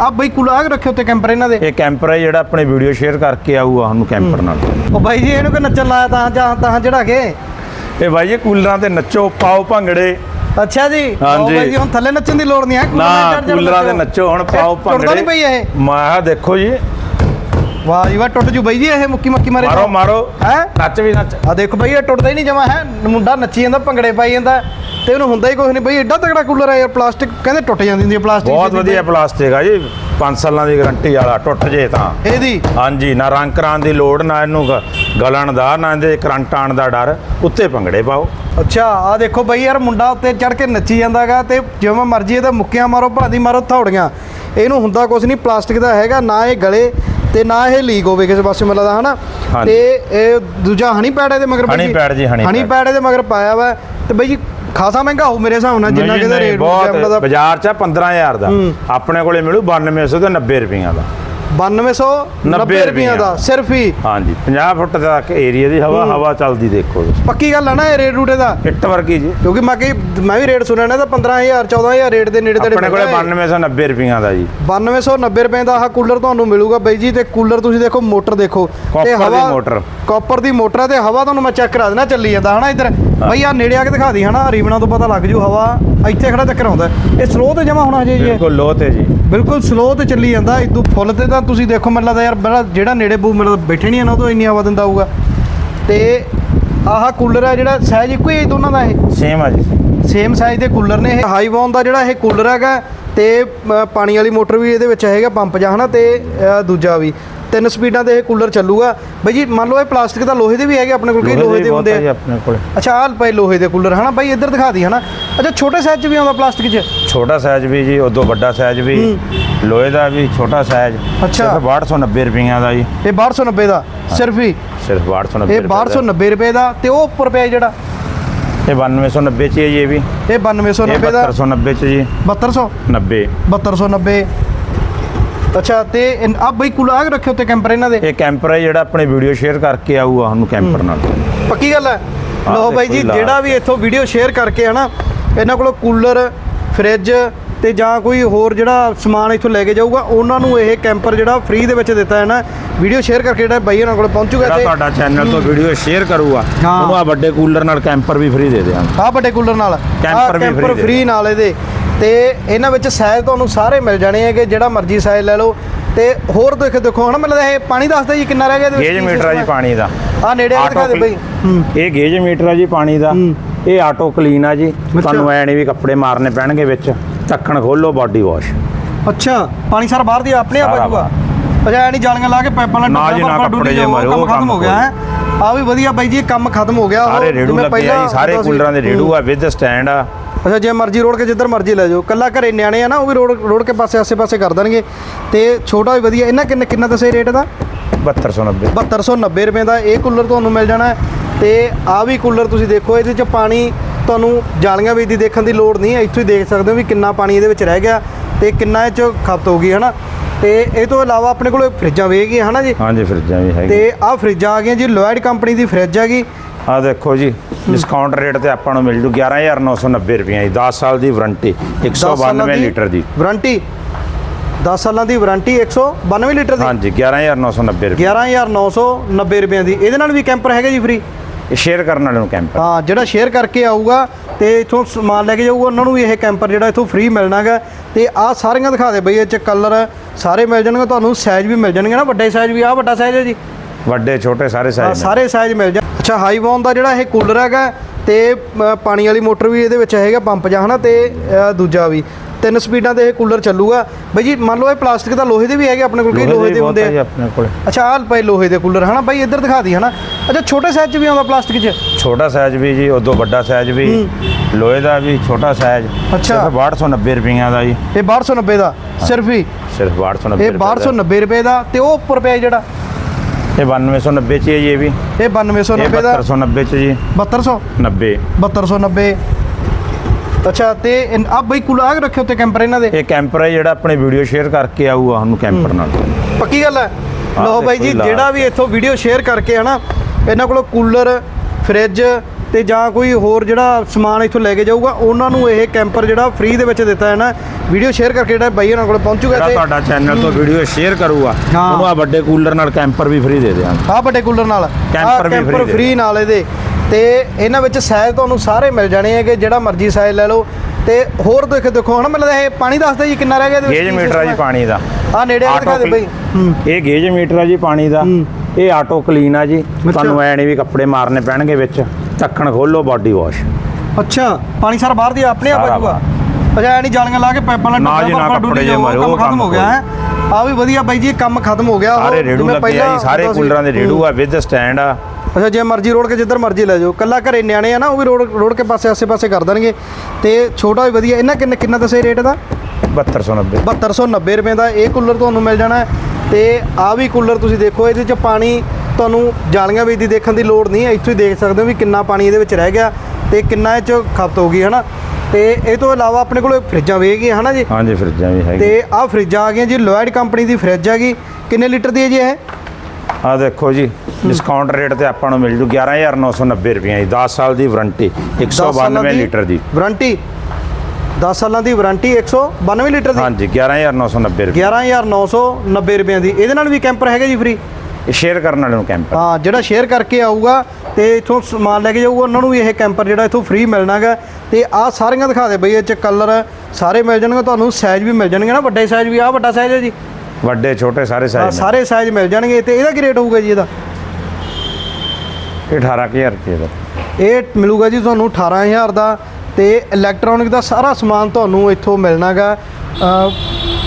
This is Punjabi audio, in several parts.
ਆ ਬਈ ਕੁਲਾਗ ਰੱਖੇ ਉੱਤੇ ਕੈਂਪਰ ਇਹਨਾਂ ਦੇ। ਇਹ ਕੈਂਪਰ ਹੈ ਜਿਹੜਾ ਆਪਣੇ ਵੀਡੀਓ ਸ਼ੇਅਰ ਕਰਕੇ ਆਊਗਾ ਸਾਨੂੰ ਕੈਂਪਰ ਨਾਲ। ਉਹ ਬਾਈ ਜੀ ਇਹਨੂੰ ਕਿ ਨੱਚਣ ਲਾਇਆ ਤਾਂ ਜਾਂ ਤਾਂ ਚੜਾ ਕੇ? ਇਹ ਬਾਈ ਜੀ ਕੂਲਰਾਂ ਤੇ ਨੱਚੋ ਪਾਓ ਭੰਗੜੇ। ਅੱਛਾ ਜੀ। ਉਹ ਬਾਈ ਜੀ ਹੁਣ ਥੱਲੇ ਨੱਚਣ ਦੀ ਲੋੜ ਨਹੀਂ ਹੈ ਨਾ ਕੂਲਰਾਂ ਤੇ ਤੇ ਨੱਚੋ ਹੁਣ ਪਾਓ ਟੁੱਟਦਾ ਭੰਗੜੇ। ਨਹੀਂ ਪਈ ਇਹ। ਮੈਂ ਦੇਖੋ ਜੀ। ਵਾਹ ਜੀ ਵਾਹ ਟੁੱਟ ਜੂ ਬਾਈ ਜੀ ਇਹ ਮੁੱਕੀ ਮੱਕੀ ਮਾਰੇ ਮਾਰੋ ਮਾਰੋ। ਹੈ? ਨੱਚ ਵੀ ਨੱਚ। ਆ ਦੇਖੋ ਬਾਈ ਇਹ ਟੁੱਟਦਾ ਹੀ ਨਹੀਂ ਜਮਾ ਹੈ? ਮੁੰਡਾ ਨੱਚੀ ਜਾਂਦਾ ਭੰਗੜੇ ਪਾਈ ਜਾਂਦਾ। ਤੇ ਉਹਨੂੰ ਹੁੰਦਾ ਹੀ ਕੁਝ ਨਹੀਂ ਬਾਈ ਐਡਾ ਤਗੜਾ ਕੂਲਰ ਹੈ ਯਾਰ ਪਲਾਸਟਿਕ ਕਹਿੰਦੇ ਟੁੱਟ ਜਾਂਦੀ ਹੁੰਦੀ ਹੈ ਪਲਾਸਟਿਕ ਬਹੁਤ ਵਧੀਆ ਪਲਾਸਟਿਕ ਆ ਜੀ 5 ਸਾਲਾਂ ਦੀ ਗਾਰੰਟੀ ਵਾਲਾ ਟੁੱਟ ਜੇ ਤਾਂ। ਇਹਦੀ? ਹਾਂਜੀ ਨਾ ਰੰਗ ਕਰਾਉਣ ਦੀ ਲੋੜ ਨਾ ਇਹਨੂੰ ਗਲਣ ਦਾ ਨਾ ਇਹਦੇ ਕਰੰਟ ਆਉਣ ਦਾ ਡਰ ਉੱਤੇ ਭੰਗੜੇ ਪਾਓ। ਅੱਛਾ ਆ ਦੇਖੋ ਬਈ ਯਾਰ ਮੁੰਡਾ ਉੱਤੇ ਚੜ ਕੇ ਨੱਚੀ ਜਾਂਦਾਗਾ ਤੇ ਜਿਵੇਂ ਮਰਜ਼ੀ ਇਹਦਾ ਮੁੱਕੀਆਂ ਮਾਰੋ ਭਾਂਦੀ ਮਾਰੋ ਥੌੜੀਆਂ। ਇਹਨੂੰ ਹੁੰਦਾ ਕੁਝ ਨਹੀਂ ਪਲਾਸਟਿਕ ਦਾ ਹੈਗਾ ਨਾ ਇਹ ਗਲੇ ਤੇ ਨਾ ਇਹ ਲੀਕ ਹੋਵੇ ਕਿਸੇ ਪਾਸੇ ਮੈਨੂੰ ਲੱਗਦਾ ਹਨਾ। ਤੇ ਇਹ ਦੂਜਾ ਹਨੀ ਪੈਡ ਇਹਦੇ ਮਗਰ ਹਨੀ ਪੈਡ ਜੀ, ਪੈਡ। ਪੈਡ ਇਹਦੇ ਮਗਰ ਪਾਇਆ ਵਾ। ਤੇ ਬਈ ਖਾਸਾ ਮਹਿੰਗਾ ਹੋਊ ਮੇਰੇ ਹਿਸਾਬ ਨਾਲ ਜਿੰਨਾ ਨਹੀਂ, ਕਿ ਇਹਦਾ ਨਹੀਂ, ਰੇਟ ਬਹੁਤ ਦਾ। ਬਾਜ਼ਾਰ 'ਚ ਆ 15000 ਦਾ। ਹੂੰ। ਆਪਣੇ ਕੋਲੇ ਮਿਲੂ 9200 ਤੇ 90 ਰੁਪਈਆਂ ਦਾ। 9290 90 ਰੁਪਈਆਂ ਦਾ ਸਿਰਫ ਹੀ। ਹਾਂਜੀ 50 ਫੁੱਟ ਤੱਕ ਏਰੀਆ ਦੀ ਹਵਾ ਹਵਾ ਚੱਲਦੀ ਦੇਖੋ। ਪੱਕੀ ਗੱਲ ਆ ਨਾ ਇਹ ਰੇਟ ਰੂਟੇ ਦਾ? ਇੱਟ ਵਰਗੀ ਜੀ। ਕਿਉਂਕਿ ਮੈਂ ਕਿ ਮੈਂ ਵੀ ਰੇਟ ਸੁਣਿਆ ਨਾ ਤਾਂ 15000 14000 ਰੇਟ ਦੇ ਨੇੜੇ ਤੇੜੇ ਆਪਣੇ ਕੋਲੇ ਮਿਲਦਾ ਇਹ। 9290 ਰੁਪਈਆਂ ਦਾ ਜੀ। 9290 ਰੁਪਏ ਦਾ ਆਹ ਕੂਲਰ ਤੁਹਾਨੂੰ ਮਿਲੂਗਾ ਬਾਈ ਜੀ ਤੇ ਕੂਲਰ ਤੁਸੀਂ ਦੇਖੋ ਮੋਟਰ ਦੇਖੋ। Copper ਦੀ ਮੋਟਰ। ਕਾਪਰ ਦੀ ਮੋਟਰ ਹੈ ਤੇ ਹਵਾ ਤੁਹਾਨੂੰ ਮੈਂ ਚੈੱਕ ਕਰਾ ਦੇਣਾ ਚੱਲੀ ਜਾਂਦਾ ਹਨਾ ਇੱਧਰ? ਬਈ ਆ ਨੇੜੇ ਆ ਕੇ ਦਿਖਾ ਦੀ ਹਨਾ? ਰੀਵਣਾ ਤੋਂ ਪਤਾ ਲੱਗ ਜੂ ਹਵਾ ਇੱਥੇ ਖੜਾ ਚੱਕਰ ਆਉਂਦਾ। ਇਹ ਸਲੋ ਤੇ ਜਮਾ ਹੋਣਾ ਹਜੇ ਜੀ। ਬਿਲਕੁਲ ਲੋ ਤੇ ਜੀ। ਬਿਲਕੁਲ ਸਲੋ ਤੇ ਚੱਲੀ ਜਾਂਦਾ ਇਦੋਂ ਫੁੱਲ ਤੇ ਤਾਂ ਤੁਸੀਂ ਦੇਖੋ ਮੈਨੂੰ ਲੱਗਦਾ ਯਾਰ ਬੜਾ ਜਿਹੜਾ ਨੇੜੇ ਬੂ ਮਤਲਬ ਬੈਠੇ ਨਹੀਂ ਨਾ ਉਹ ਤੋਂ ਇੰਨੀ ਹਵਾ ਦਿੰਦਾ ਹੋਊਗਾ। ਤੇ ਆਹ ਕੂਲਰ ਹੈ ਜਿਹੜਾ ਸਾਈਜ਼ ਇੱਕੋ ਹੀ ਹੈ ਦੋਨਾਂ ਦਾ ਇਹ? ਸੇਮ ਆ ਜੀ। ਸੇਮ ਸਾਈਜ਼ ਦੇ ਕੂਲਰ ਨੇ ਇਹ। ਹਾਈ ਵਾਉਨ ਦਾ ਜਿਹੜਾ ਇਹ ਕੂਲਰ ਹੈਗਾ ਤੇ ਪਾਣੀ ਵਾਲੀ ਮੋਟਰ ਵੀ ਇਹਦੇ ਵਿੱਚ ਹੈਗਾ ਪੰਪ ਜਾਂ ਹਨਾ ਤੇ ਦੂਜਾ ਵੀ। ਤਿੰਨ ਸਪੀਡਾਂ ਤੇ ਇਹ ਕੂਲਰ ਚੱਲੂਗਾ। ਬਈ ਜੀ ਮੰਨ ਲਓ ਇਹ ਪਲਾਸਟਿਕ ਦਾ ਲੋਹੇ ਦੇ ਵੀ ਹੈਗੇ ਆਪਣੇ ਕੋਲ ਕਈ ਲੋਹੇ ਦੇ ਹੁੰਦੇ ਆ? ਆਪਣੇ ਕੋਲੇ। ਅੱਛਾ ਆਹ ਪਏ ਲੋਹੇ ਦੇ ਕੂਲਰ ਹਨਾ? ਬਾਈ ਇੱਧਰ ਦਿਖਾ ਦੀ ਹਨਾ? ਅੱਛਾ ਛੋਟੇ ਸਾਈਜ਼ 'ਚ ਵੀ ਆਉਂਦਾ ਪਲਾਸਟਿਕ 'ਚ? ਛੋਟਾ ਸਾਈਜ਼ ਵੀ ਜੀ ਉਦੋਂ ਵੱਡਾ ਸਾਈਜ਼ ਵੀ ਲੋਹੇ ਦਾ ਵੀ ਛੋਟਾ ਸਾਈਜ਼ ਅੱਛਾ। ਸਿਰਫ 1290 ਰੁਪਈਆਂ ਦਾ ਜੀ। ਇਹ 1290 ਦਾ ਸਿਰਫ ਹੀ? ਸਿਰਫ 1290 ਇਹ 1290 ਰੁਪਏ ਦਾ ਤੇ ਉਹ ਉੱਪਰ ਪਿਆ ਜਿਹੜਾ? ਇਹ 9290 ਚ ਹੈ ਜੀ ਇਹ ਵੀ। ਇਹ ਇਹ 9290 ਦਾ 7290 ਚ ਜੀ। 7200 90 7290 ਅੱਛਾ ਤੇ ਆ ਬਈ ਕੁਲਾਗ ਰੱਖੇ ਉੱਤੇ ਕੈਂਪਰ ਇਹਨਾਂ ਦੇ? ਇਹ ਕੈਂਪਰ ਹੈ ਜਿਹੜਾ ਆਪਣੇ ਵੀਡੀਓ ਸ਼ੇਅਰ ਕਰਕੇ ਆਊਗਾ ਸਾਨੂੰ ਕੈਂਪਰ ਨਾਲ। ਪੱਕੀ ਗੱਲ ਹੈ? ਲੋ ਬਾਈ ਜੀ। ਜਿਹੜਾ ਵੀ ਇੱਥੋਂ ਵੀਡੀਓ ਸ਼ੇਅਰ ਕਰਕੇ ਹਨਾ ਇਹਨਾਂ ਕੋਲ ਕੂਲਰ ਫ੍ਰਿਜ ਤੇ ਜਾਂ ਕੋਈ ਹੋਰ ਜਿਹੜਾ ਸਮਾਨ ਇੱਥੋਂ ਲੈ ਕੇ ਜਾਊਗਾ ਉਹਨਾਂ ਨੂੰ ਇਹ ਕੈਂਪਰ ਜਿਹੜਾ ਫ੍ਰੀ ਦੇ ਵਿੱਚ ਦਿੱਤਾ ਹੈ ਨਾ ਵੀਡੀਓ ਸ਼ੇਅਰ ਕਰਕੇ ਜਿਹੜਾ ਬਾਈ ਉਹਨਾਂ ਕੋਲ ਪਹੁੰਚੂਗਾ ਤੇ ਤੁਹਾਡਾ ਚੈਨਲ ਤੋਂ ਵੀਡੀਓ ਸ਼ੇਅਰ ਕਰੂਗਾ। ਉਹਨੂੰ ਆ ਵੱਡੇ ਕੂਲਰ ਨਾਲ ਕੈਂਪਰ ਵੀ ਫ੍ਰੀ ਦੇ ਦਿਆਂਗੇ। ਆਹ ਵੱਡੇ ਕੂਲਰ ਨਾਲ। ਕੈਂਪਰ ਵੀ ਫ੍ਰੀ ਨਾਲ ਇਹਦੇ। ਤੇ ਇਹਨਾਂ ਵਿੱਚ ਸਾਈਜ਼ ਤੁਹਾਨੂੰ ਸਾਰੇ ਮਿਲ ਜਾਣੇ ਹੈਗੇ ਜਿਹੜਾ ਮਰਜ਼ੀ ਸਾਈਜ਼ ਲੈ ਲਓ। ਤੇ ਹੋਰ ਦੇਖੋ ਦੇਖੋ ਹਨਾ ਮਤਲਬ ਇਹ ਪਾਣੀ ਦੱਸਦਾ ਜੀ ਕਿੰਨਾ ਰਹਿ ਗਿਆ ਇਹਦੇ ਵਿੱਚ? ਗੇਜ ਮੀਟਰ ਆ ਜੀ? ਪਾਣੀ ਦਾ। ਆਹ ਨੇੜੇ ਆ ਕੇ ਦਿਖਾ ਦੇ ਬਈ। ਇਹ ਗੇਜ ਮੀਟਰ ਆ ਜੀ ਪਾਣੀ ਦਾ। ਇਹ ਆਟੋ ਕਲੀਨ ਆ ਜੀ। ਤੁਹਾਨੂੰ ਐ ਨਹੀਂ ਵੀ ਕੱਪੜੇ ਮਾਰਨੇ ਪੈਣਗੇ ਵਿੱਚ। ਢੱਕਣ ਖੋਲੋ ਬਾਡੀ ਵਾਸ਼ ਅੱਛਾ ਪਾਣੀ ਸਾਰਾ ਬਾਹਰ ਦੀ ਆਪਣੇ ਆਪ ਆਜੂਗਾ ਅੱਛਾ ਐ ਨਹੀਂ ਜਾਲੀਆਂ ਲਾ ਕੇ ਪਾਈਪਾਂ ਨਾਲ ਨਾ ਜੀ, ਨਾ ਕੱਪੜੇ ਜੇ ਕੰਮ ਉਹ ਖਤਮ ਹੋ ਗਿਆ ਹੈ। ਆ ਵੀ ਵਧੀਆ ਬਾਈ ਜੀ ਕੰਮ ਖਤਮ ਹੋ ਗਿਆ। ਉਹ ਸਾਰੇ ਰੇੜੂ ਲੱਗੇ ਆ ਪਹਿਲਾਂ ਜੀ ਸਾਰੇ। ਕੂਲਰਾਂ ਦੇ ਰੇੜੂ ਆ ਵਿਦ ਸਟੈਂਡ ਆ। ਅੱਛਾ ਜੇ ਮਰਜ਼ੀ ਰੋੜ ਕੇ ਜਿੱਧਰ ਮਰਜ਼ੀ ਲੈ ਜਾਓ। ਕੱਲਾ ਘਰੇ ਨਿਆਣੇ ਆ ਨਾ ਉਹ ਵੀ ਰੋੜ ਰੋੜ ਕੇ ਪਾਸੇ ਆਸੇ ਪਾਸੇ ਕਰ ਦੇਣਗੇ। ਤੇ ਛੋਟਾ ਵੀ ਵਧੀਆ। ਇਹਨਾਂ ਕਿੰਨਾ ਕਿੰਨਾ ਦੱਸੇ ਰੇਟ ਦਾ 7290 7290 ਰੁਪਏ ਦਾ ਇਹ ਕੂਲਰ ਤੁਹਾਨੂੰ ਮਿਲ ਜਾਣਾ। ਹੈ ਤੇ ਆ ਵੀ ਕੂਲਰ ਤੁਸੀਂ ਦੇਖੋ ਇਹਦੇ ਚ ਪਾਣੀ ਤੁਹਾਨੂੰ ਜਾਲੀਆਂ ਵੀ ਦੀ ਦੇਖਣ ਦੀ ਲੋੜ ਨਹੀਂ ਹੈ। ਇੱਥੋਂ ਹੀ ਦੇਖ ਸਕਦੇ ਹੋ ਵੀ ਕਿੰਨਾ ਪਾਣੀ ਇਹਦੇ ਵਿੱਚ ਰਹਿ ਗਿਆ ਤੇ ਕਿੰਨਾ ਇਹ ਚ ਖਪਤ ਹੋਊਗੀ ਹਨਾ? ਤੇ ਇਹ ਤੋਂ ਇਲਾਵਾ ਆਪਣੇ ਕੋਲ ਫਰਿੱਜਾਂ ਵੀ ਹੈਗੀਆਂ ਹਨਾ ਜੀ? ਹਾਂਜੀ ਫਰਿੱਜਾਂ ਵੀ ਹੈਗੀ ਤੇ ਆਹ ਫਰਿੱਜਾਂ ਆ ਗਈਆਂ ਜੀ। ਲੋਇਡ ਕੰਪਨੀ ਦੀ ਫਰਿੱਜ ਹੈਗੀ। ਆ ਦੇਖੋ ਜੀ ਡਿਸਕਾਊਂਟ ਰੇਟ ਤੇ ਆਪਾਂ ਨੂੰ ਮਿਲ ਜੂ 11990 ਰੁਪਏ ਦੀ 10 ਸਾਲ ਦੀ ਵਾਰੰਟੀ 192 ਲੀਟਰ ਦੀ। ਵਾਰੰਟੀ 10 ਸਾਲਾਂ ਦੀ ਵਾਰੰਟੀ 192 ਲੀਟਰ ਦੀ? ਹਾਂਜੀ 11990 ਰੁਪਏ 11990 ਰੁਪਏ ਦੀ। ਇਹਦੇ ਨਾਲ ਵੀ ਕੈਂਪਰ ਹੈਗਾ ਜੀ ਫ੍ਰੀ ਇਹ ਸ਼ੇਅਰ ਕਰਨ ਵਾਲੇ ਨੂੰ ਕੈਂਪਰ ਹਾਂ ਜਿਹੜਾ ਸ਼ੇਅਰ ਕਰਕੇ ਆਊਗਾ ਤੇ ਇਥੋਂ ਸਮਾਨ ਲੈ ਕੇ ਜਾਊਗਾ ਉਹਨਾਂ ਨੂੰ ਵੀ ਇਹ ਕੈਂਪਰ ਜਿਹੜਾ ਇਥੋਂ ਫ੍ਰੀ ਮਿਲਣਾਗਾ ਤੇ ਆਹ ਸਾਰੀਆਂ ਦਿਖਾ ਦੇ ਬਈ ਇਹ ਚ ਕਲਰ ਸਾਰੇ ਮਿਲ ਜਾਣਗੇ ਤੁਹਾਨੂੰ ਸਾਈਜ਼ ਵੀ ਮਿਲ ਜਾਣਗੇ ਨਾ ਵੱਡੇ ਸਾਈਜ਼ ਵੀ ਆਹ ਵੱਡਾ ਸਾਈਜ਼ ਹੈ ਜੀ। ਵੱਡੇ ਛੋਟੇ ਸਾਰੇ ਸਾਈਜ਼ ਸਾਰੇ ਸਾਈਜ਼ ਮਿਲ ਜਾ ਅੱਛਾ ਹਾਈ ਵਾਉਨ ਦਾ ਜਿਹੜਾ ਇਹ ਕੂਲਰ ਹੈਗਾ ਤੇ ਪਾਣੀ ਵਾਲੀ ਮੋਟਰ ਵੀ ਇਹਦੇ ਵਿੱਚ ਹੈਗਾ ਪੰਪ ਜਾਂ ਹਨਾ ਤੇ ਦੂਜਾ ਵੀ। ਤਿੰਨ ਸਪੀਡਾਂ ਤੇ ਇਹ ਕੂਲਰ ਚੱਲੂਗਾ। ਬਈ ਜੀ ਮੰਨ ਲਓ ਇਹ ਪਲਾਸਟਿਕ ਦਾ ਲੋਹੇ ਦੇ ਵੀ ਹੈਗੇ ਆਪਣੇ ਕੋਲ ਕਈ ਲੋਹੇ ਦੇ ਹੁੰਦੇ ਆ। ਆਪਣੇ ਕੋਲੇ। ਅੱਛਾ ਆਹ ਪਏ ਲੋਹੇ ਦੇ ਕੂਲਰ ਹਨਾ ਬਾਈ ਇੱਧਰ ਦਿਖਾ ਦੀ ਹਨਾ। ਅੱਛਾ ਛੋਟੇ ਸਾਈਜ਼ 'ਚ ਵੀ ਆਉਂਦਾ ਪਲਾਸਟਿਕ 'ਚ? ਛੋਟਾ ਸਾਈਜ਼ ਵੀ ਜੀ ਉਦੋਂ ਵੱਡਾ ਸਾਈਜ਼ ਵੀ। ਲੋਹੇ ਦਾ ਵੀ ਛੋਟਾ ਸਾਈਜ਼ ਅੱਛਾ। ਸਿਰਫ 1290 ਰੁਪਈਆਂ ਦਾ ਜੀ। ਇਹ 1290 ਦਾ ਸਿਰਫ ਹੀ? ਸਿਰਫ 1290 ਇਹ 1290 ਰੁਪਏ ਦਾ ਤੇ ਉਹ ਉੱਪਰ ਪਿਆ ਜਿਹੜਾ? ਇਹ 9290 ਚ ਹੈ ਜੀ ਇਹ ਵੀ। ਇਹ 9290 ਦਾ? 7290 ਚ ਜੀ। 7200 90 7290 ਅੱਛਾ ਤੇ ਆ ਬਈ ਕੁਲਾਗ ਰੱਖੇ ਉੱਤੇ ਕੈਂਪਰ ਇਹਨਾਂ ਦੇ। ਇਹ ਕੈਂਪਰ ਹੈ ਜਿਹੜਾ ਆਪਣੇ ਵੀਡੀਓ ਸ਼ੇਅਰ ਕਰਕੇ ਆਊਗਾ ਸਾਨੂੰ ਕੈਂਪਰ ਨਾਲ। ਪੱਕੀ ਗੱਲ ਹੈ? ਲੋ ਬਾਈ ਜੀ। ਜਿਹੜਾ ਵੀ ਇੱਥੋਂ ਵੀਡੀਓ ਸ਼ੇਅਰ ਕਰਕੇ ਹਨਾ ਇਹਨਾਂ ਕੋਲ ਕੂਲਰ ਫ੍ਰਿਜ ਤੇ ਜਾਂ ਕੋਈ ਹੋਰ ਜਿਹੜਾ ਸਮਾਨ ਇੱਥੋਂ ਲੈ ਕੇ ਜਾਊਗਾ ਉਹਨਾਂ ਨੂੰ ਇਹ ਕੈਂਪਰ ਜਿਹੜਾ ਫ੍ਰੀ ਦੇ ਵਿੱਚ ਦਿੱਤਾ ਨਾ ਵੀਡੀਓ ਸ਼ੇਅਰ ਕਰਕੇ ਜਿਹੜਾ ਬਾਈ ਉਹਨਾਂ ਕੋਲ ਪਹੁੰਚੂਗਾ ਜਿਹੜਾ ਤੇ ਤੁਹਾਡਾ ਚੈਨਲ ਤੋਂ ਵੀਡੀਓ ਸ਼ੇਅਰ ਕਰੂਗਾ ਹਾਂ। ਉਹਨੂੰ ਆ ਵੱਡੇ ਕੂਲਰ ਨਾਲ ਕੈਂਪਰ ਵੀ ਫ੍ਰੀ ਦੇ ਦਿਆਂਗੇ। ਆਹ ਵੱਡੇ ਕੂਲਰ ਨਾਲ। ਕੈਂਪਰ ਆਹ ਵੀ ਕੈਂਪਰ free ਦੇ ਫ੍ਰੀ ਨਾਲ ਇਹਦੇ। ਤੇ ਇਹਨਾਂ ਵਿੱਚ ਸਾਈਜ਼ ਤੁਹਾਨੂੰ ਸਾਰੇ ਮਿਲ ਜਾਣੇ ਹੈਗੇ ਜਿਹੜਾ ਮਰਜ਼ੀ ਸਾਈਜ਼ ਲੈ ਲਓ। ਤੇ ਹੋਰ ਦੇਖੋ ਦੇਖੋ ਹਨਾ ਮੈਨੂੰ ਲੱਗਦਾ ਇਹ ਪਾਣੀ ਦੱਸਦਾ ਜੀ ਕਿੰਨਾ ਰਹਿ ਗਿਆ ਇਹਦੇ ਵਿੱਚ ਗੇਜ ਕੀ ਮੀਟਰ ਆ ਜੀ system? ਪਾਣੀ ਦਾ। ਆਹ ਨੇੜੇ ਆ ਕੇ ਦਿਖਾ ਦੇ ਬਈ। ਹੂੰ। ਇਹ ਗੇਜ ਮੀਟਰ ਆ ਜੀ ਪਾਣੀ ਦਾ। ਹੂੰ। ਇਹ ਆਟੋ ਕਲੀਨ ਆ ਜੀ। ਤੁਹਾਨੂੰ ਐ ਨਹੀਂ ਵੀ ਕੱਪੜੇ ਮਾਰਨੇ ਪੈਣਗੇ ਵਿੱਚ। ਢੱਕਣ ਖੋਲੋ ਬਾਡੀ ਵਾਸ਼ ਅੱਛਾ ਪਾਣੀ ਸਾਰਾ ਬਾਹਰ ਦੀ ਆਪਣੇ ਆਪ ਸਾਰਾ ਆਜੂਗਾ? ਅੱਛਾ ਐ ਨਹੀਂ ਜਾਲੀਆਂ ਲਾ ਕੇ ਪਾਈਪਾਂ ਨਾਲ ਨਾ ਜੀ, ਨਾ ਕੱਪੜੇ ਜੇ ਕੰਮ ਉਹ ਖਤਮ ਹੋ ਗਿਆ ਹੈ? ਆ ਵੀ ਵਧੀਆ ਬਾਈ ਜੀ ਕੰਮ ਖਤਮ ਹੋ ਗਿਆ ਉਹ ਸਾਰੇ ਰੇੜੂ ਜਿਵੇਂ ਲੱਗੇ ਆ ਪਹਿਲਾਂ ਜੀ ਸਾਰੇ ਹੁੰਦਾ ਸੀ। ਕੂਲਰਾਂ ਦੇ ਰੇੜੂ ਆ ਵਿਦ ਸਟੈਂਡ ਆ। ਅੱਛਾ ਜੇ ਮਰਜ਼ੀ ਰੋੜ ਕੇ ਜਿੱਧਰ ਮਰਜ਼ੀ ਲੈ ਜਾਓ। ਕੱਲਾ ਘਰੇ ਨਿਆਣੇ ਆ ਨਾ ਉਹ ਵੀ ਰੋੜ ਰੋੜ ਕੇ ਪਾਸੇ ਆਸੇ ਪਾਸੇ ਕਰ ਦੇਣਗੇ। ਤੇ ਛੋਟਾ ਵੀ ਵਧੀਆ ਇਹਨਾਂ ਕਿੰਨਾ ਕਿੰਨਾ ਦੱਸੇ ਰੇਟ ਦਾ 7290 7290 ਰੁਪਏ ਦਾ ਇਹ ਕੂਲਰ ਤੁਹਾਨੂੰ ਮਿਲ ਜਾਣਾ ਹੈ। ਤੇ ਆ ਵੀ ਕੂਲਰ ਤੁਸੀਂ ਦੇਖੋ ਇਹਦੇ ਚ ਪਾਣੀ ਤੁਹਾਨੂੰ ਜਾਲੀਆਂ ਵਿੱਚ ਦੀ ਦੇਖਣ ਦੀ ਲੋੜ ਨਹੀਂ ਹੈ। ਇੱਥੋਂ ਹੀ ਦੇਖ ਸਕਦੇ ਹੋ ਵੀ ਕਿੰਨਾ ਪਾਣੀ ਇਹਦੇ ਵਿੱਚ ਰਹਿ ਗਿਆ ਤੇ ਕਿੰਨਾ ਇਹ ਚ ਖਪਤ ਹੋ ਗਈ ਹਨਾ? ਤੇ ਇਹ ਤੋਂ ਇਲਾਵਾ ਆਪਣੇ ਕੋਲ ਫਰਿੱਜਾਂ ਵੀ ਹੈਗੀਆਂ ਹਨਾ ਜੀ? ਹਾਂਜੀ ਫਰਿੱਜਾਂ ਵੀ ਹੈਗੀ ਤੇ ਆਹ ਫਰਿੱਜਾਂ ਆ ਗਈਆਂ ਜੀ ਲੋਇਡ ਕੰਪਨੀ ਦੀ ਫਰਿੱਜ ਹੈਗੀ। ਕਿੰਨੇ ਲੀਟਰ ਦੀ ਹੈ ਜੀ ਇਹ? ਆ ਦੇਖੋ ਜੀ ਡਿਸਕਾਊਂਟ ਰੇਟ ਤੇ ਆਪਾਂ ਨੂੰ ਮਿਲ ਜੂ 11990 ਰੁਪਏ ਦੀ 10 ਸਾਲ ਦੀ ਵਾਰੰਟੀ 192 ਲੀਟਰ ਦੀ। ਵਾਰੰਟੀ? 10 ਸਾਲਾਂ ਦੀ ਵਾਰੰਟੀ 192 ਲੀਟਰ ਦੀ? ਹਾਂਜੀ 11990 ਰੁਪਏ 11990 ਰੁਪਏ ਦੀ। ਇਹਦੇ ਨਾਲ ਵੀ ਕੈਂਪਰ ਹੈਗਾ ਜੀ ਫ੍ਰੀ ਇਹ ਸ਼ੇਅਰ ਕਰਨ ਵਾਲੇ ਨੂੰ ਕੈਂਪਰ ਹਾਂ ਜਿਹੜਾ ਸ਼ੇਅਰ ਕਰਕੇ ਆਊਗਾ ਤੇ ਇਥੋਂ ਸਮਾਨ ਲੈ ਕੇ ਜਾਊਗਾ ਉਹਨਾਂ ਨੂੰ ਵੀ ਇਹ ਕੈਂਪਰ ਜਿਹੜਾ ਇਥੋਂ ਫ੍ਰੀ ਮਿਲਣਾਗਾ ਤੇ ਆਹ ਸਾਰੀਆਂ ਦਿਖਾ ਦੇ ਬਈ ਇਹ ਚ ਕਲਰ ਸਾਰੇ ਮਿਲ ਜਾਣਗੇ ਤੁਹਾਨੂੰ ਸਾਈਜ਼ ਵੀ ਮਿਲ ਜਾਣਗੇ ਨਾ ਵੱਡੇ ਸਾਈਜ਼ ਵੀ ਆਹ ਵੱਡਾ ਸਾਈਜ਼ ਹੈ ਜੀ। ਵੱਡੇ ਛੋਟੇ ਸਾਰੇ ਸਾਈਜ਼ ਸਾਰੇ ਸਾਈਜ਼ ਮਿਲ ਜਾਣਗੇ ਤੇ ਇਹਦਾ ਕੀ ਰੇਟ ਹੋਊਗਾ ਜੀ ਇਹਦਾ? ਇਹ 18000 ਰੁਪਏ ਦਾ। ਇਹ ਮਿਲੂਗਾ ਜੀ ਤੁਹਾਨੂੰ 18000 ਦਾ ਤੇ ਇਲੈਕਟ੍ਰੋਨਿਕ ਦਾ ਸਾਰਾ ਸਮਾਨ ਤੁਹਾਨੂੰ ਇੱਥੋਂ ਮਿਲਣਾਗਾ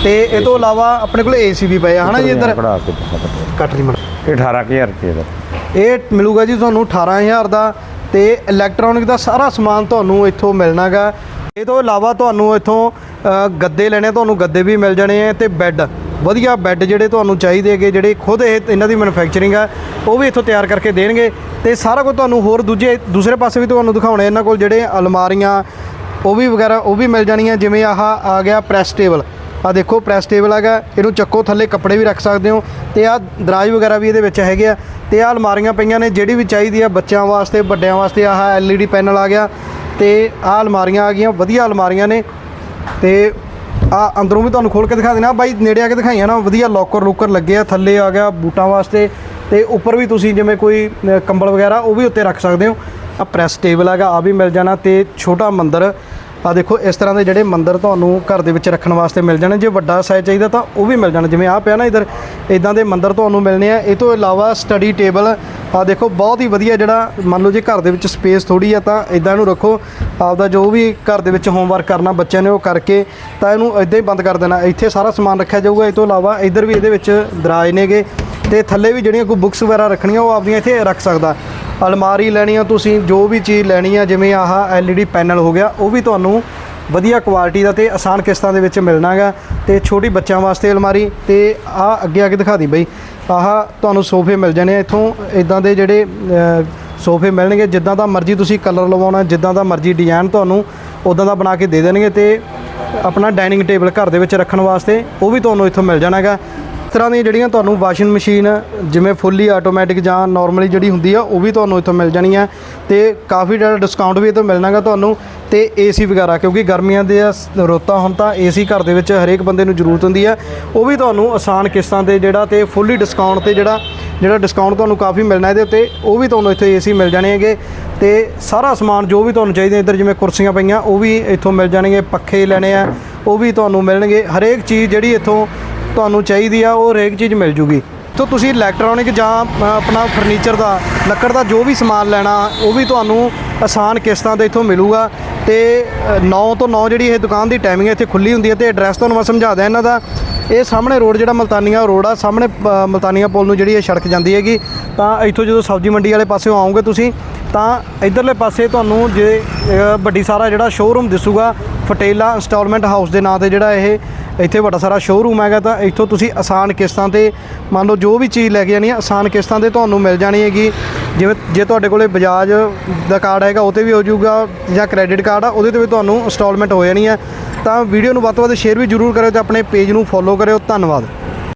ਤੇ ਇਹ ਤੋਂ ਇਲਾਵਾ ਆਪਣੇ ਕੋਲ ਏਸੀ ਵੀ ਪਏ ਆ ਹਨਾ ਜੀ ਇੱਧਰ। ਕੱਟ ਲਈ ਮੜ। ਇਹ 18000 ਰੁਪਏ ਦਾ। ਇਹ ਮਿਲੂਗਾ ਜੀ ਤੁਹਾਨੂੰ 18000 ਦਾ ਤੇ ਇਲੈਕਟ੍ਰੋਨਿਕ ਦਾ ਸਾਰਾ ਸਮਾਨ ਤੁਹਾਨੂੰ ਇੱਥੋਂ ਮਿਲਣਾਗਾ। ਇਹ ਤੋਂ ਇਲਾਵਾ ਤੁਹਾਨੂੰ ਇੱਥੋਂ ਗੱਦੇ ਲੈਣੇ ਤੁਹਾਨੂੰ ਗੱਦੇ ਵੀ ਮਿਲ ਜਾਣੇ ਆ ਤੇ ਬੈੱਡ। ਵਧੀਆ ਬੈੱਡ ਜਿਹੜੇ ਤੁਹਾਨੂੰ ਚਾਹੀਦੇ ਹੈਗੇ, ਜਿਹੜੇ ਖੁਦ ਇਹ, ਇਹਨਾਂ ਦੀ ਮੈਨੂਫੈਕਚਰਿੰਗ ਆ, ਉਹ ਵੀ ਇੱਥੋਂ ਤਿਆਰ ਕਰਕੇ ਦੇਣਗੇ। ਤੇ ਸਾਰਾ ਕੁਝ ਤੁਹਾਨੂੰ ਹੋਰ ਦੂਜੇ, ਦੂਸਰੇ ਪਾਸੇ ਵੀ ਤੁਹਾਨੂੰ ਦਿਖਾਉਣੇ ਇਹਨਾਂ ਕੋਲ ਜਿਹੜੇ ਅਲਮਾਰੀਆਂ, ਉਹ ਵੀ ਵਗੈਰਾ, ਉਹ ਵੀ ਮਿਲ ਜਾਣੀਆਂ, ਜਿਵੇਂ ਆਹ ਆ ਗਿਆ ਪ੍ਰੈਸ ਟੇਬਲ ਆ ਦੇਖੋ ਪ੍ਰੈਸ ਟੇਬਲ ਹੈਗਾ, ਇਹਨੂੰ ਚੱਕੋ, ਥੱਲੇ ਕੱਪੜੇ ਵੀ ਰੱਖ ਸਕਦੇ ਹੋ। ਤੇ ਆ ਦਰਾਜ ਵਗੈਰਾ ਵੀ ਇਹਦੇ ਵਿੱਚ ਹੈਗੇ ਆ। ਤੇ ਆ ਅਲਮਾਰੀਆਂ ਪਈਆਂ ਨੇ, ਜਿਹੜੀ ਵੀ ਚਾਹੀਦੀ ਆ ਬੱਚਿਆਂ ਵਾਸਤੇ, ਵੱਡਿਆਂ ਵਾਸਤੇ, ਆਹ ਐਲਈਡੀ ਪੈਨਲ ਆ ਗਿਆ। ਤੇ ਆ ਅਲਮਾਰੀਆਂ ਆ ਗਈਆਂ, ਵਧੀਆ ਅਲਮਾਰੀਆਂ ਨੇ। ਤੇ ਆ ਅੰਦਰੋਂ ਵੀ ਤੁਹਾਨੂੰ ਖੋਲ ਕੇ ਦਿਖਾ ਦੇਣਾ। ਬਾਈ, ਨੇੜੇ ਆ ਕੇ ਦਿਖਾਈਆਂ ਨਾ, ਵਧੀਆ ਲੋਕਰ ਲੂਕਰ ਲੱਗੇ ਆ, ਥੱਲੇ ਆ ਗਿਆ ਬੂਟਾਂ ਵਾਸਤੇ। ਤੇ ਉੱਪਰ ਵੀ ਤੁਸੀਂ ਜਿਵੇਂ ਕੋਈ ਕੰਬਲ ਵਗੈਰਾ, ਉਹ ਵੀ ਉੱਤੇ ਰੱਖ ਸਕਦੇ ਹੋ। ਆ ਪ੍ਰੈਸ ਟੇਬਲ ਹੈਗਾ ਆ ਵੀ ਮਿਲ ਜਾਣਾ। ਤੇ ਛੋਟਾ ਮੰਦਰ ਆ ਦੇਖੋ, ਇਸ ਤਰ੍ਹਾਂ ਦੇ ਜਿਹੜੇ ਮੰਦਰ ਤੁਹਾਨੂੰ ਘਰ ਦੇ ਵਿੱਚ ਰੱਖਣ ਵਾਸਤੇ ਮਿਲ ਜਾਣੇ, ਜੇ ਵੱਡਾ ਸਾਈਜ਼ ਚਾਹੀਦਾ ਤਾਂ ਉਹ ਵੀ ਮਿਲ ਜਾਣਾ, ਜਿਵੇਂ ਆ ਪਿਆ ਨਾ ਇਧਰ ਇਦਾਂ ਦੇ ਮੰਦਰ ਤੁਹਾਨੂੰ ਮਿਲਣੇ ਆ। ਇਹ ਤੋਂ ਇਲਾਵਾ ਸਟੱਡੀ ਟੇਬਲ ਆ ਦੇਖੋ, ਬਹੁਤ ਹੀ ਵਧੀਆ ਜਿਹੜਾ, ਮੰਨ ਲਓ ਜੇ ਘਰ ਦੇ ਵਿੱਚ ਸਪੇਸ ਥੋੜੀ ਆ ਤਾਂ ਇਦਾਂ ਇਹਨੂੰ ਰੱਖੋ, ਆਪਦਾ ਜੋ ਵੀ ਘਰ ਦੇ ਵਿੱਚ ਹੋਮਵਰਕ ਕਰਨਾ ਬੱਚਿਆਂ ਨੇ ਉਹ ਕਰਕੇ, ਤਾਂ ਇਹਨੂੰ ਇਦਾਂ ਹੀ ਬੰਦ ਕਰ ਦੇਣਾ। ਇੱਥੇ ਸਾਰਾ ਸਮਾਨ ਰੱਖਿਆ ਜਾਊਗਾ, ਇਹ ਤੋਂ ਇਲਾਵਾ ਇਧਰ ਵੀ ਇਹਦੇ ਵਿੱਚ ਦਰਾਜ ਨੇਗੇ, ਤੇ ਥੱਲੇ ਵੀ ਜਿਹੜੀਆਂ ਕੋਈ ਬੁੱਕਸ ਵਗੈਰਾ ਰੱਖਣੀਆਂ, ਉਹ ਆਪਦੀਆਂ ਇੱਥੇ ਰੱਖ ਸਕਦਾ। ਅਲਮਾਰੀ ਲੈਣੀ ਆ ਤੁਸੀਂ ਜੋ ਵੀ ਚੀਜ਼ ਲੈਣੀ ਆ, ਜਿਵੇਂ ਆਹ LED ਪੈਨਲ ਹੋ ਗਿਆ, ਉਹ ਵੀ ਤੁਹਾਨੂੰ ਵਧੀਆ ਕੁਆਲਿਟੀ ਦਾ ਤੇ ਆਸਾਨ ਕਿਸ਼ਤਾਂ ਦੇ ਵਿੱਚ ਮਿਲਣਾਗਾ ਤੇ ਛੋਟੀ ਬੱਚਿਆਂ ਵਾਸਤੇ ਅਲਮਾਰੀ, ਤੇ ਆ ਅੱਗੇ ਅੱਗੇ ਦਿਖਾ ਦੀ ਬਈ। ਆਹ ਤੁਹਾਨੂੰ ਸੋਫੇ ਮਿਲ ਜਾਣੇ ਆ, ਇੱਥੋਂ ਇਦਾਂ ਦੇ ਜਿਹੜੇ ਸੋਫੇ ਮਿਲਣਗੇ, ਜਿੱਦਾਂ ਦਾ ਮਰਜ਼ੀ ਤੁਸੀਂ ਕਲਰ ਲਵਾਉਣਾ, ਜਿੱਦਾਂ ਦਾ ਮਰਜ਼ੀ ਡਿਜ਼ਾਈਨ ਤੁਹਾਨੂੰ ਉਦਾਂ ਦਾ ਬਣਾ ਕੇ ਦੇ ਦੇਣਗੇ ਤੇ ਆਪਣਾ ਡਾਈਨਿੰਗ ਟੇਬਲ ਘਰ ਦੇ ਵਿੱਚ ਰੱਖਣ ਵਾਸਤੇ ਉਹ ਵੀ ਤੁਹਾਨੂੰ ਇੱਥੋਂ ਮਿਲ ਜਾਣਾਗਾ ਇਸ ਤਰ੍ਹਾਂ ਦੀਆਂ ਜਿਹੜੀਆਂ ਤੁਹਾਨੂੰ ਵਾਸ਼ਿੰਗ ਮਸ਼ੀਨ, ਜਿਵੇਂ ਫੁੱਲੀ ਆਟੋਮੈਟਿਕ ਜਾਂ ਨਾਰਮਲੀ ਜਿਹੜੀ ਹੁੰਦੀ ਆ, ਉਹ ਵੀ ਤੁਹਾਨੂੰ ਇੱਥੋਂ ਮਿਲ ਜਾਣੀ ਜਾਣੀਆਂ। ਤੇ ਕਾਫੀ ਜ਼ਿਆਦਾ ਡਿਸਕਾਊਂਟ ਵੀ ਇੱਥੋਂ ਮਿਲਣਾਗਾ ਤੁਹਾਨੂੰ। ਤੇ ਏਸੀ ਵਗੈਰਾ, ਕਿਉਂਕਿ ਗਰਮੀਆਂ ਦੇ ਆ ਰੁੱਤਾਂ ਹੁਣ ਤਾਂ ਏਸੀ ਘਰ ਦੇ ਵਿੱਚ ਹਰੇਕ ਬੰਦੇ ਨੂੰ ਜ਼ਰੂਰਤ ਹੁੰਦੀ ਆ। ਉਹ ਵੀ ਤੁਹਾਨੂੰ ਆਸਾਨ ਕਿਸ਼ਤਾਂ ਤੇ ਜਿਹੜਾ ਤੇ ਫੁੱਲੀ ਡਿਸਕਾਊਂਟ ਤੇ ਜਿਹੜਾ ਜਿਹੜਾ ਡਿਸਕਾਊਂਟ ਤੁਹਾਨੂੰ ਕਾਫੀ ਮਿਲਣਾ ਇਹਦੇ ਉੱਤੇ, ਉਹ ਵੀ ਤੁਹਾਨੂੰ ਇੱਥੇ ਏਸੀ ਮਿਲ ਜਾਣੇ ਹੈਗੇ। ਤੇ ਸਾਰਾ ਸਮਾਨ ਜੋ ਵੀ ਤੁਹਾਨੂੰ ਚਾਹੀਦਾ ਇੱਧਰ, ਜਿਵੇਂ ਕੁਰਸੀਆਂ ਪਈਆਂ, ਉਹ ਵੀ ਇੱਥੋਂ ਮਿਲ ਜਾਣਗੇ, ਪੱਖੇ ਲੈਣੇ ਆ, ਉਹ ਵੀ ਤੁਹਾਨੂੰ ਮਿਲਣਗੇ। ਹਰੇਕ ਚੀਜ਼ ਜਿਹੜੀ ਇੱਥੋਂ ਤੁਹਾਨੂੰ ਚਾਹੀਦੀ ਆ ਉਹ ਹਰੇਕ ਚੀਜ਼ ਮਿਲ ਜੂਗੀ। ਤੋਂ ਤੁਸੀਂ ਇਲੈਕਟ੍ਰੋਨਿਕ ਜਾਂ ਆਪਣਾ ਫਰਨੀਚਰ ਦਾ ਲੱਕੜ ਦਾ ਜੋ ਵੀ ਸਮਾਨ ਲੈਣਾ ਉਹ ਵੀ ਤੁਹਾਨੂੰ ਆਸਾਨ ਕਿਸ਼ਤਾਂ ਤੇ ਇੱਥੋਂ ਮਿਲੂਗਾ। ਤੇ 9 ਤੋਂ 9 ਜਿਹੜੀ ਇਹ ਦੁਕਾਨ ਦੀ ਟਾਈਮਿੰਗ ਹੈ ਇੱਥੇ ਖੁੱਲੀ ਹੁੰਦੀ ਹੈ ਤੇ ਐਡਰੈਸ ਤੁਹਾਨੂੰ ਮੈਂ ਸਮਝਾ ਦਿਆਂ ਇਹਨਾਂ ਦਾ। ਇਹ ਸਾਹਮਣੇ ਰੋਡ ਜਿਹੜਾ ਮਲਤਾਨੀਆ ਰੋਡ ਆ ਸਾਹਮਣੇ ਅ, ਪੁਲ ਨੂੰ ਜਿਹੜੀ ਇਹ ਸੜਕ ਜਾਂਦੀ ਹੈਗੀ। ਤਾਂ ਇੱਥੋਂ ਜਦੋਂ ਸਬਜ਼ੀ ਮੰਡੀ ਵਾਲੇ ਪਾਸੇ ਆਓਗੇ ਤੁਸੀਂ ਤਾਂ ਇਧਰਲੇ ਪਾਸੇ ਤੁਹਾਨੂੰ ਜੇ ਵੱਡੀ ਸਾਰਾ ਜਿਹੜਾ ਸ਼ੋਰੂਮ ਦਿਸੂਗਾ ਫਟੇਲਾ ਇੰਸਟਾਲਮੈਂਟ ਹਾਊਸ ਦੇ ਨਾਂ ਤੇ ਜਿਹੜਾ ਇਹ ਇੱਥੇ ਵੱਡਾ ਸਾਰਾ ਸ਼ੋਰੂਮ ਹੈਗਾ ਤਾਂ ਇੱਥੋਂ ਤੁਸੀਂ ਆਸਾਨ ਕਿਸ਼ਤਾਂ ਤੇ ਮੰਨ ਲਓ ਜੋ ਵੀ ਚੀਜ਼ ਲੈ ਕੇ ਜਾਣੀ ਹੈ ਆਸਾਨ ਕਿਸ਼ਤਾਂ ਤੇ ਤੁਹਾਨੂੰ ਮਿਲ ਜਾਣੀ ਹੈਗੀ। ਜਿਵੇਂ ਜੇ ਤੁਹਾਡੇ ਕੋਲੇ ਬਜਾਜ ਦਾ ਕਾਰਡ ਹੈਗਾ, ਉਹ ਤੇ ਵੀ ਹੋ ਜਾਊਗਾ ਜਾਂ ਕ੍ਰੈਡਿਟ ਕਾਰਡ ਆ, ਉਹਦੇ ਤੇ ਵੀ ਤੁਹਾਨੂੰ ਇੰਸਟਾਲਮੈਂਟ ਹੋ ਜਾਣੀ ਹੈ ਤਾਂ ਵੀਡੀਓ ਨੂੰ ਵੱਧ ਤੋਂ ਵੱਧ ਸ਼ੇਅਰ ਵੀ ਜ਼ਰੂਰ ਕਰਿਓ ਤੇ ਆਪਣੇ ਪੇਜ ਨੂੰ ਫੋਲੋ ਕਰਿਓ। ਧੰਨਵਾਦ।